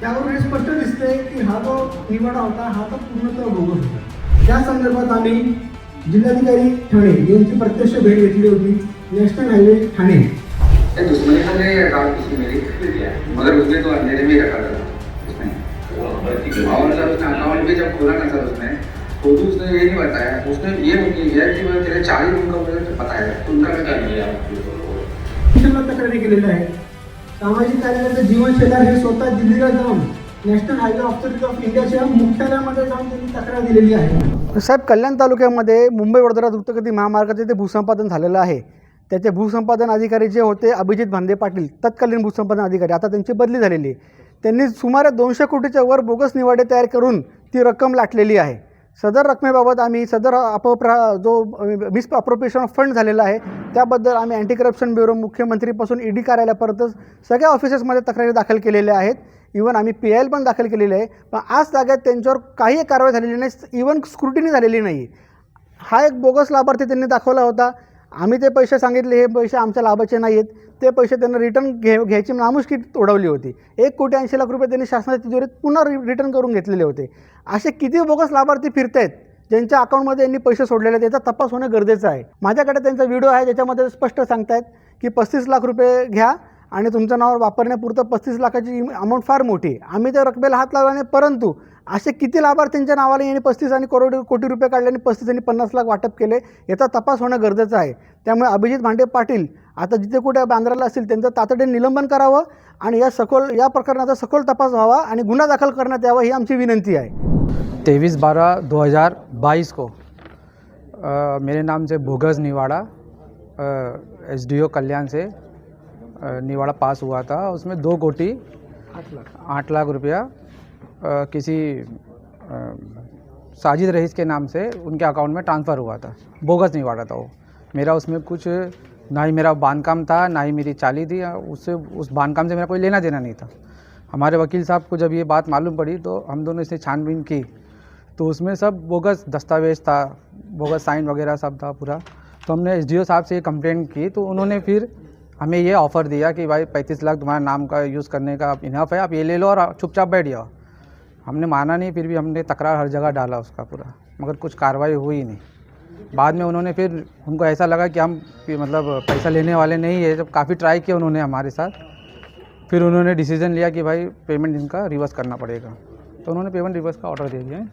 त्यावरून हे स्पष्ट दिसते की हा जो निवाडा होता हा तर पूर्णतः बोगस होता. त्या संदर्भात आम्ही जिल्हाधिकारी ठाणे यांची प्रत्यक्ष भेट घेतली होती. National highway Thane. ये दुश्मनी तो नहीं रखा किसी मेरी मगर उसने तो अंधेरे में रखा था उसने और सर उसने अकाउंट भी जब खोला ना सर उसने तो भी उसने ये नहीं बताया उसने ये ये कि मैं तेरे चार रूम का मुझे बताया तो उनका क्या किया स्टेशनला तक्रारी केलेल्या आहेत. सामाजिक कार्यकर्ते जीवन शेलार हे स्वतः दिल्लीला जाऊन नॅशनल हायवे ऑथॉरिटी ऑफ इंडियाच्या मुख्यालयामध्ये जाऊन त्यांनी तक्रार दिलेली आहे. साहेब कल्याण तालुक्यामध्ये मुंबई वडोदरा द्रुतगती महामार्गाचे ते भूसंपादन झालेलं आहे. त्याचे भूसंपादन अधिकारी जे होते अभिजित भांदे पाटील तत्कालीन भूसंपादन अधिकारी आता त्यांची बदली झालेली आहे. त्यांनी सुमारे दोनशे कोटीच्या वर बोगस निवाडे तयार करून ती रक्कम लाटलेली आहे. सदर रकमेबाबत आम्ही सदर अपप्रा जो मिस अप्रोप्रिएशन फंड झालेला आहे त्याबद्दल आम्ही अँटी करप्शन ब्युरो मुख्यमंत्रीपासून ईडी कार्यालयापर्यंत सगळ्या ऑफिसेसमध्ये तक्रारी दाखल केलेल्या आहेत. इवन आम्ही पी आय एल पण दाखल केलेले आहे. पण आज जाग्यात त्यांच्यावर काही कारवाई झालेली नाही. इवन स्क्रुटिनी झालेली नाही. हा एक बोगस लाभार्थी त्यांनी दाखवला होता. आम्ही ते पैसे सांगितले हे पैसे आमच्या लाभाचे नाही आहेत ते पैसे त्यांना रिटर्न घे घ्यायची नामुष्की उडवली होती. एक कोटी ऐंशी लाख रुपये त्यांनी शासनाच्या तिजोरीत पुन्हा रि रिटर्न करून घेतलेले होते. असे किती बोगस लाभार्थी फिरत आहेत ज्यांच्या अकाउंटमध्ये यांनी पैसे सोडलेले आहेत तपास होणं गरजेचं आहे. माझ्याकडे त्यांचा व्हिडिओ आहे ज्याच्यामध्ये स्पष्ट सांगतायत की पस्तीस लाख रुपये घ्या आणि तुमचं नावावर वापरण्यापुरतं पस्तीस लाखाची अमाऊंट फार मोठी आहे. आम्ही त्या रकमेला हात लावला नाही परंतु असे किती लाभार्थ्यांच्या नावाला यांनी पस्तीस आणि करोड कोटी रुपये काढले आणि पस्तीस आणि पन्नास लाख वाटप केले याचा तपास होणं गरजेचं आहे. त्यामुळे अभिजित भांडे पाटील आता जिथे कुठे बांद्राला असतील त्यांचं तातडीने निलंबन करावं आणि या सखोल या प्रकरणाचा सखोल तपास व्हावा आणि गुन्हा दाखल करण्यात यावा ही आमची विनंती आहे. तेवीस बारह दो हज़ार बाईस को आ, मेरे नाम से भोगस निवाड़ा एस डी ओ कल्याण से आ, निवाड़ा पास हुआ था। उसमें दो कोटी आठ लाख रुपया किसी साजिद रईस के नाम से उनके अकाउंट में ट्रांसफ़र हुआ था। बोगस नहीं निवाड़ा था वो। मेरा उसमें कुछ ना ही मेरा बांधकाम था, ना ही मेरी चाली थी उससे, उस बांधकाम से मेरा कोई लेना देना नहीं था। हमारे वकील साहब को जब ये बात मालूम पड़ी तो हम दोनों से छानबीन की। तो उसमें सब बोगस दस्तावेज़ था, बोगस साइन वगैरह सब था पूरा। तो हमने एसडीओ साहब से कंप्लेंट की तो उन्होंने फिर हमें ये ऑफ़र दिया कि भाई पैंतीस लाख तुम्हारे नाम का यूज़ करने का इनफ है, आप ये ले लो और चुपचाप बैठ जाओ। हमने माना नहीं, फिर भी हमने तकरार हर जगह डाला उसका पूरा। मगर कुछ कार्रवाई हुई नहीं। बाद में उन्होंने फिर उनको ऐसा लगा कि हम मतलब पैसा लेने वाले नहीं है जब काफ़ी ट्राई किया उन्होंने हमारे साथ। फिर उन्होंने डिसीज़न लिया कि भाई पेमेंट इनका रिवर्स करना पड़ेगा। तो उन्होंने पेमेंट रिवर्स का ऑर्डर दे दिया। है